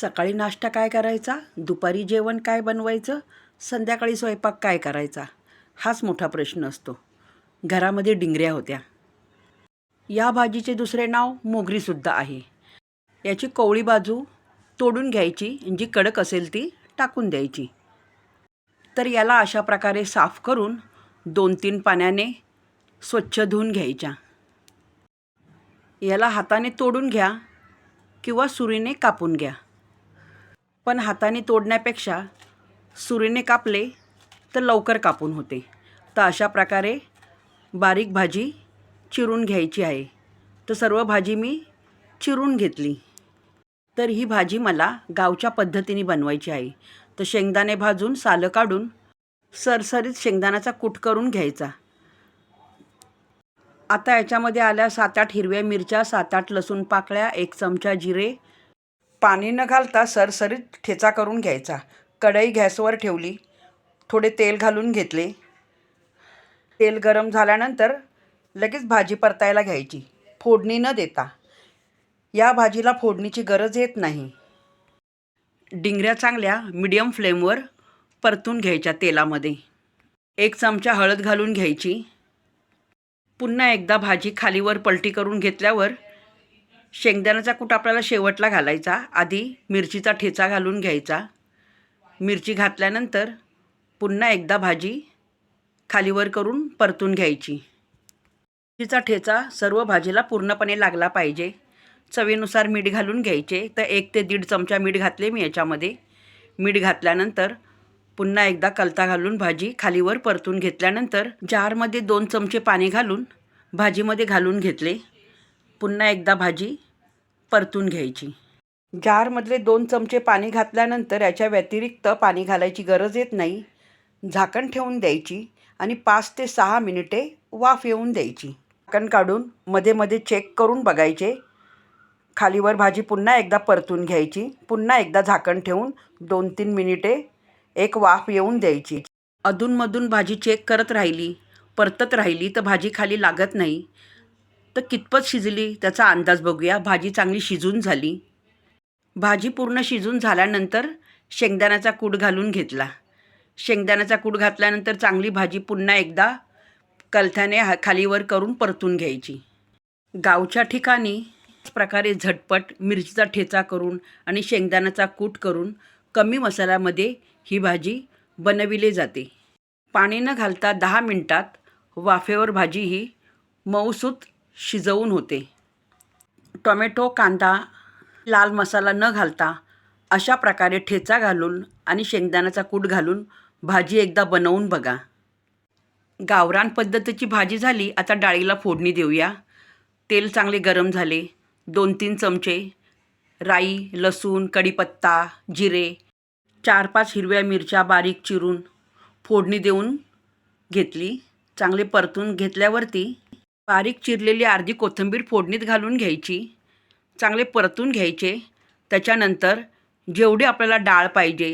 सकाळी नाश्ता काय करायचा? दुपारी जेवण काय बनवायचं? संध्याकाळी स्वयंपाक काय करायचा? हाच मोठा प्रश्न असतो. घरामध्ये डिंगऱ्या होत्या. या भाजीचे दुसरे नाव मोगरीसुद्धा आहे. याची कोवळी बाजू तोडून घ्यायची जी कडक असेल ती टाकून द्यायची. तर याला अशा प्रकारे साफ करून दोन तीन पाण्याने स्वच्छ धुवून घ्यायच्या. याला हाताने तोडून घ्या किंवा सुरीने कापून घ्या. पण हाताने तोडण्यापेक्षा सुरीने कापले तर लवकर कापून होते. तर अशा प्रकारे बारीक भाजी चिरून घ्यायची आहे. तर सर्व भाजी मी चिरून घेतली. तर ही भाजी मला गावच्या पद्धतीने बनवायची आहे. तर शेंगदाणे भाजून सालं काढून सरसरीत शेंगदाण्याचा कूट करून घ्यायचा. आता याच्यामध्ये आल्या सात आठ हिरव्या मिरच्या सात आठ लसूण पाकळ्या एक चमचा जिरे पाणी न घालता सरसरीत ठेचा करून घ्यायचा. कढई गॅसवर ठेवली. थोडे तेल घालून घेतले. तेल गरम झाल्यानंतर लगेच भाजी परतायला घ्यायची. फोडणी न देता. या भाजीला फोडणीची गरज येत नाही. डिंगऱ्या चांगल्या मिडियम फ्लेमवर परतून घ्यायच्या तेलामध्ये. एक चमचा हळद घालून घ्यायची. पुन्हा एकदा भाजी खालीवर पलटी करून घेतल्यावर शेंगदाण्याचा कूट आपल्याला शेवटला घालायचा. आधी मिरचीचा ठेचा घालून घ्यायचा. मिरची घातल्यानंतर पुन्हा एकदा भाजी खालीवर करून परतून घ्यायची. मिरचीचा ठेचा सर्व भाजीला पूर्णपणे लागला पाहिजे. चवीनुसार मीठ घालून घ्यायचे. तर एक ते दीड चमचा मीठ घातले मी याच्यामध्ये. मीठ घातल्यानंतर पुन्हा एकदा कलता घालून भाजी खालीवर परतून घेतल्यानंतर जारमध्ये दोन चमचे पाणी घालून भाजीमध्ये घालून घेतले. पुन्हा एकदा भाजी परतून घ्यायची. जारमधले दोन चमचे पाणी घातल्यानंतर याच्या व्यतिरिक्त पाणी घालायची गरज येत नाही. झाकण ठेवून द्यायची आणि पाच ते सहा मिनिटे वाफ येऊन द्यायची. झाकण काढून मध्ये मध्ये चेक करून बघायचे. खालीवर भाजी पुन्हा एकदा परतून घ्यायची. पुन्हा एकदा झाकण ठेवून दोन तीन मिनिटे एक वाफ येऊन द्यायची. अधूनमधून भाजी चेक करत राहिली परतत राहिली तर भाजी खाली लागत नाही. तर कितपत शिजली त्याचा अंदाज बघूया. भाजी चांगली शिजून झाली. भाजी पूर्ण शिजून झाल्यानंतर शेंगदाण्याचा कूट घालून घेतला. शेंगदाण्याचा कूट घातल्यानंतर चांगली भाजी पुन्हा एकदा कलथ्याने हा खालीवर करून परतून घ्यायची. गावच्या ठिकाणी प्रकारे झटपट मिरचीचा ठेचा करून आणि शेंगदाण्याचा कूट करून कमी मसाल्यामध्ये ही भाजी बनविली जाते. पाणी न घालता दहा मिनटात वाफेवर भाजी ही मऊसूत शिजवून होते. टोमॅटो कांदा लाल मसाला न घालता अशा प्रकारे ठेचा घालून आणि शेंगदाण्याचा कूट घालून भाजी एकदा बनवून बघा. गावरान पद्धतीची भाजी झाली आता डाळीला फोडणी देऊया. तेल चांगले गरम झाले. दोन तीन चमचे राई लसूण कढीपत्ता जिरे चार पाच हिरव्या मिरच्या बारीक चिरून फोडणी देऊन घेतली. चांगले परतून घेतल्यावरती बारीक चिरलेली अर्धी कोथिंबीर फोडणीत घालून घ्यायची. चांगले परतून घ्यायचे. त्याच्यानंतर जेवढी आपल्याला डाळ पाहिजे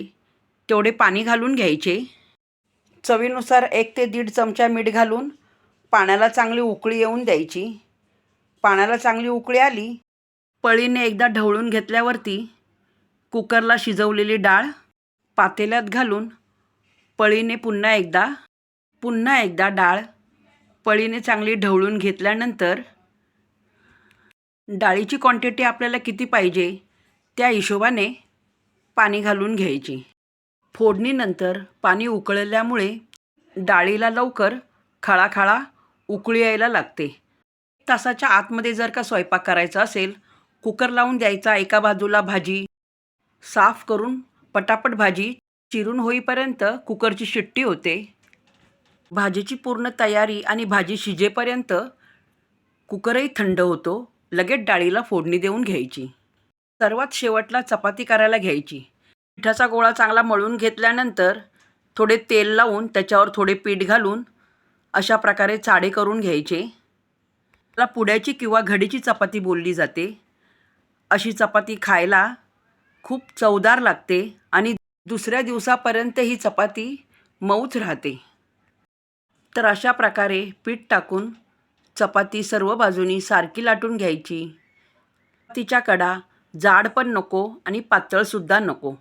तेवढे पाणी घालून घ्यायचे. चवीनुसार एक ते दीड चमचा मीठ घालून पाण्याला चांगली उकळी येऊन द्यायची. पाण्याला चांगली उकळी आली पळीने एकदा ढवळून घेतल्यावरती कुकरला शिजवलेली डाळ पातेल्यात घालून पळीने पुन्हा एकदा पुन्हा एकदा डाळ पळीने चांगली ढवळून घेतल्यानंतर डाळीची क्वांटिटी आपल्याला किती पाहिजे त्या हिशोबाने पाणी घालून घ्यायची. फोडणीनंतर पाणी उकळल्यामुळे डाळीला लवकर खळाखळा उकळी यायला लागते. तासाच्या आतमध्ये जर का स्वयंपाक करायचा असेल कुकर लावून द्यायचा एका बाजूला भाजी साफ करून पटापट भाजी चिरून होईपर्यंत कुकरची शिट्टी होते. भाजीची पूर्ण तयारी आणि भाजी शिजेपर्यंत कुकरही थंड होतो. लगेच डाळीला फोडणी देऊन घ्यायची. सर्वात शेवटला चपाती करायला घ्यायची. पिठाचा गोळा चांगला मळून घेतल्यानंतर थोडे तेल लावून त्याच्यावर थोडे पीठ घालून अशा प्रकारे चाडे करून घ्यायचे. त्याला पुड्याची किंवा घडीची चपाती बोलली जाते. अशी चपाती खायला खूप चवदार लागते आणि दुसऱ्या दिवसापर्यंत ही चपाती मऊच राहते. तर अशा प्रकारे पीठ टाकून चपाती सर्व बाजूनी सारखी लाटून घ्यायची. तिच्या कडा जाड पण नको आणि पातळसुद्धा नको.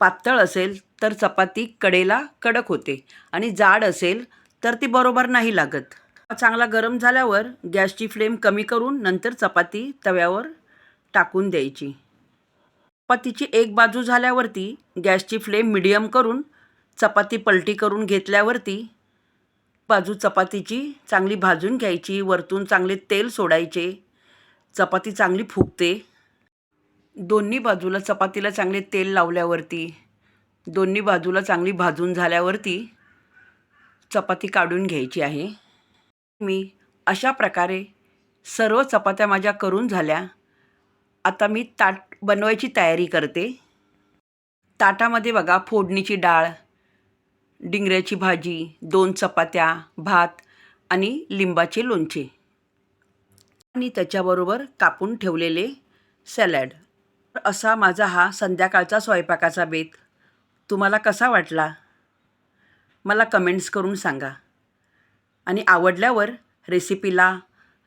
पातळ असेल तर चपाती कडेला कडक होते आणि जाड असेल तर ती बरोबर नाही लागत. चांगला गरम झाल्यावर गॅसची फ्लेम कमी करून नंतर चपाती तव्यावर टाकून द्यायची. चपातीची एक बाजू झाल्यावरती गॅसची फ्लेम मिडियम करून चपाती पलटी करून घेतल्यावरती बाजू चपातीची चांगली भाजून घ्यायची वरतून चांगले तेल सोडायचे. चपाती चांगली फुगते. दोन्ही बाजूला चपातीला चांगले तेल लावल्यावरती दोन्ही बाजूला चांगली भाजून झाल्यावरती चपाती काढून घ्यायची आहे. मी अशा प्रकारे सर्व चपात्या माझ्या करून झाल्या. आता मी ताट बनवायची तयारी करते. ताटामध्ये बघा फोडणीची डाळ डिंगऱ्याची भाजी दोन चपात्या भात आणि लिंबाचे लोणचे. आणि त्याच्याबरोबर कापून ठेवलेले सॅलॅड. असा माझा हा संध्याकाळचा स्वयंपाकाचा बेत. तुम्हाला कसा वाटला? मला कमेंट्स करून सांगा. आणि आवडल्यावर रेसिपीला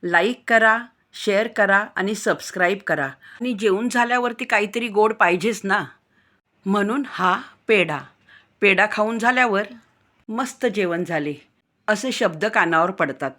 लाईक करा शेअर करा आणि सबस्क्राईब करा. आणि जेवण झाल्यावरती काहीतरी गोड पाहिजेच ना? म्हणून हा पेढा. पेढा खाऊन झाल्यावर मस्त जेवण झाले असे शब्द कानावर पडतात.